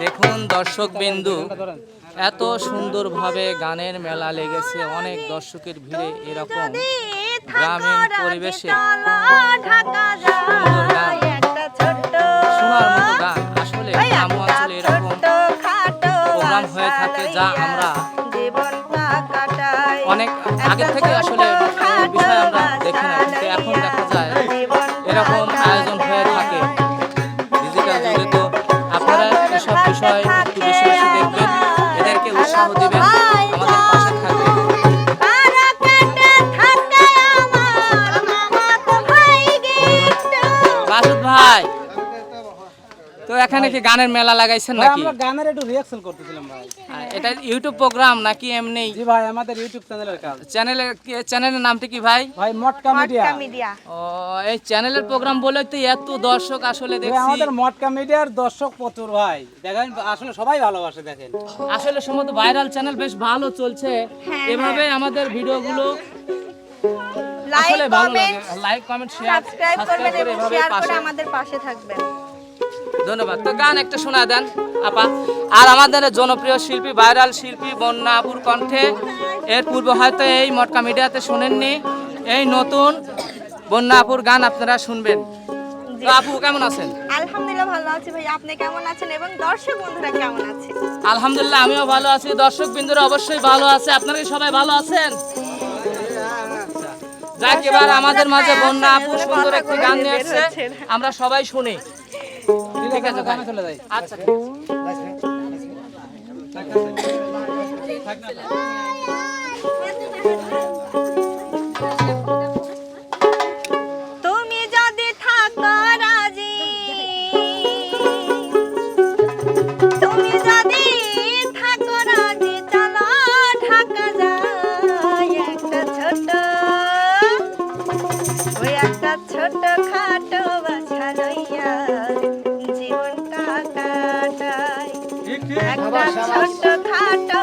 দেখুন দর্শক বিন্দু এত সুন্দরভাবে গানের মেলা লেগেছে অনেক দর্শকের ভিড়ে এরকম গ্রামীণ পরিবেশে। সুন্দর গান। শোনার মতো গান। আসলে গ্রাম অঞ্চলে এরকম প্রোগ্রাম হয়ে থাকে যা আমরা অনেক আগে থেকে আসলে এসব বিষয় এখানে কি গানের মেলা লাগাইছেন নাকি? আমরা গানের একটু রিয়াকশন করতেছিলাম ভাই। এটা ইউটিউব প্রোগ্রাম নাকি এমনি? জি ভাই আমাদের ইউটিউব চ্যানেলের কাজ। চ্যানেলের চ্যানেলের নামটা কি ভাই? ভাই মটকা মিডিয়া মিডিয়া ও এই চ্যানেলের প্রোগ্রাম বলে তো এত দর্শক আসলে দেখছি। আমাদের মটকা মিডিয়ার দর্শক প্রচুর ভাই। দেখেন আসলে সবাই ভালোবাসে দেখেন। আসলে সম্ভবত ভাইরাল চ্যানেল বেশ ভালো চলছে। এভাবে আমাদের ভিডিওগুলো ভালো লাগে। লাইক কমেন্ট শেয়ার সাবস্ক্রাইব করবেন এবং শেয়ার করে আমাদের পাশে থাকবেন। ধন্যবাদ। তো গান একটা শোনা দেন আপা। আর আমাদের জনপ্রিয় শিল্পী ভাইরাল শিল্পী বন্যাপুর কণ্ঠে। এর পূর্বে হয়তো এই মটকা মিডিয়াতে শুনেননি। এই নতুন বন্যাপুর গান আপনারা শুনবেন। আপু কেমন আছেন? আলহামদুলিল্লাহ ভালো আছি ভাই। আপনি কেমন আছেন এবং দর্শক বন্ধুরা কেমন আছে? আলহামদুলিল্লাহ আমিও ভালো আছি। দর্শক বিন্দুরা অবশ্যই ভালো আছে। আপনারা সবাই ভালো আছেন? যাক এবার আমাদের মাঝে বন্যা আপু সুন্দর একটি গান নিয়ে আসছে। আমরা সবাই শুনি। ঠিক আছে ভাই। চলে যাই। আচ্ছা। ছোট খাটো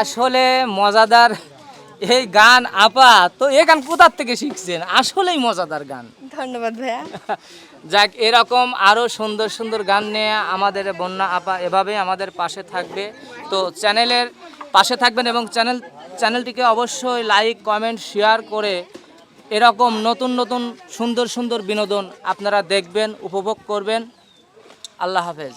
আসলে মজাদার এই গান আপা তো এই গান কোথার থেকে শিখছেন? আসলেই মজাদার গান। ধন্যবাদ ভাইয়া। যাক এরকম আরও সুন্দর সুন্দর গান নিয়ে আমাদের বন্যা আপা এভাবে আমাদের পাশে থাকবে। তো চ্যানেলের পাশে থাকবেন এবং চ্যানেল চ্যানেলটিকে অবশ্যই লাইক কমেন্ট শেয়ার করে এরকম নতুন নতুন সুন্দর সুন্দর বিনোদন আপনারা দেখবেন উপভোগ করবেন। আল্লাহ হাফেজ।